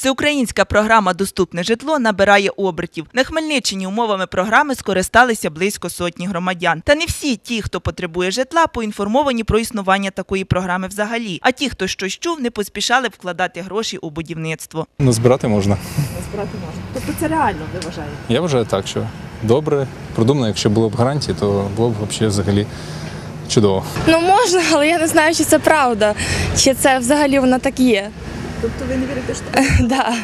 Всеукраїнська програма Доступне житло набирає обертів. На Хмельниччині умовами програми скористалися близько сотні громадян. Та не всі ті, хто потребує житла, поінформовані про існування такої програми взагалі. А ті, хто щось чув, не поспішали вкладати гроші у будівництво. Назбирати можна. Збирати можна. Тобто це реально, ви вважаєте? Я вважаю так, що добре, продумано, якщо було б гарантії, то було б взагалі чудово. Ну можна, але я не знаю, чи це правда, чи це взагалі воно так є. Тобто ви не вірите, що Да.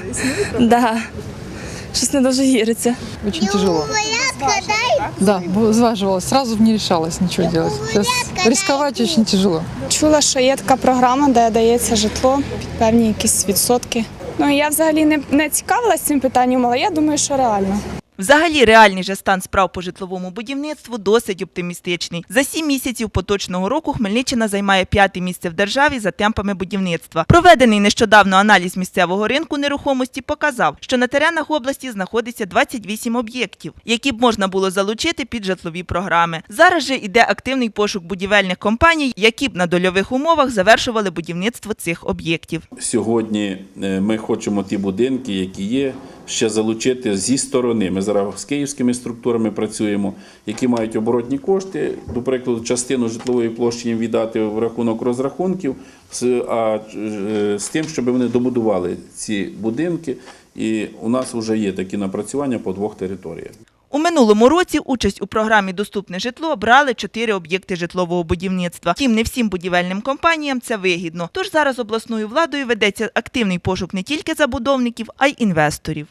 Да. Щось не дуже віриться. Очень тяжело. Да, зваживалась. Сразу не решалась ничего делать. Сейчас рисковать очень тяжело. Чула, що є така програма, де дається житло під певні якісь відсотки. Ну я взагалі не, не цікавилась цим питанням, але я думаю, що реально. Взагалі, реальний же стан справ по житловому будівництву досить оптимістичний. За сім місяців поточного року Хмельниччина займає п'яте місце в державі за темпами будівництва. Проведений нещодавно аналіз місцевого ринку нерухомості показав, що на теренах області знаходиться 28 об'єктів, які б можна було залучити під житлові програми. Зараз же іде активний пошук будівельних компаній, які б на дольових умовах завершували будівництво цих об'єктів. Сьогодні е, ми хочемо ті будинки, які є, ще залучити зі сторони. Ми зараз з київськими структурами працюємо, які мають оборотні кошти. До прикладу, частину житлової площі їм віддати в рахунок розрахунків, а е, з тим, щоб вони добудували ці будинки. І у нас вже є такі напрацювання по двох територіях. У минулому році участь у програмі Доступне житло брали чотири об'єкти житлового будівництва. Втім, не всім будівельним компаніям це вигідно. Тож зараз обласною владою ведеться активний пошук не тільки забудовників, а й інвесторів.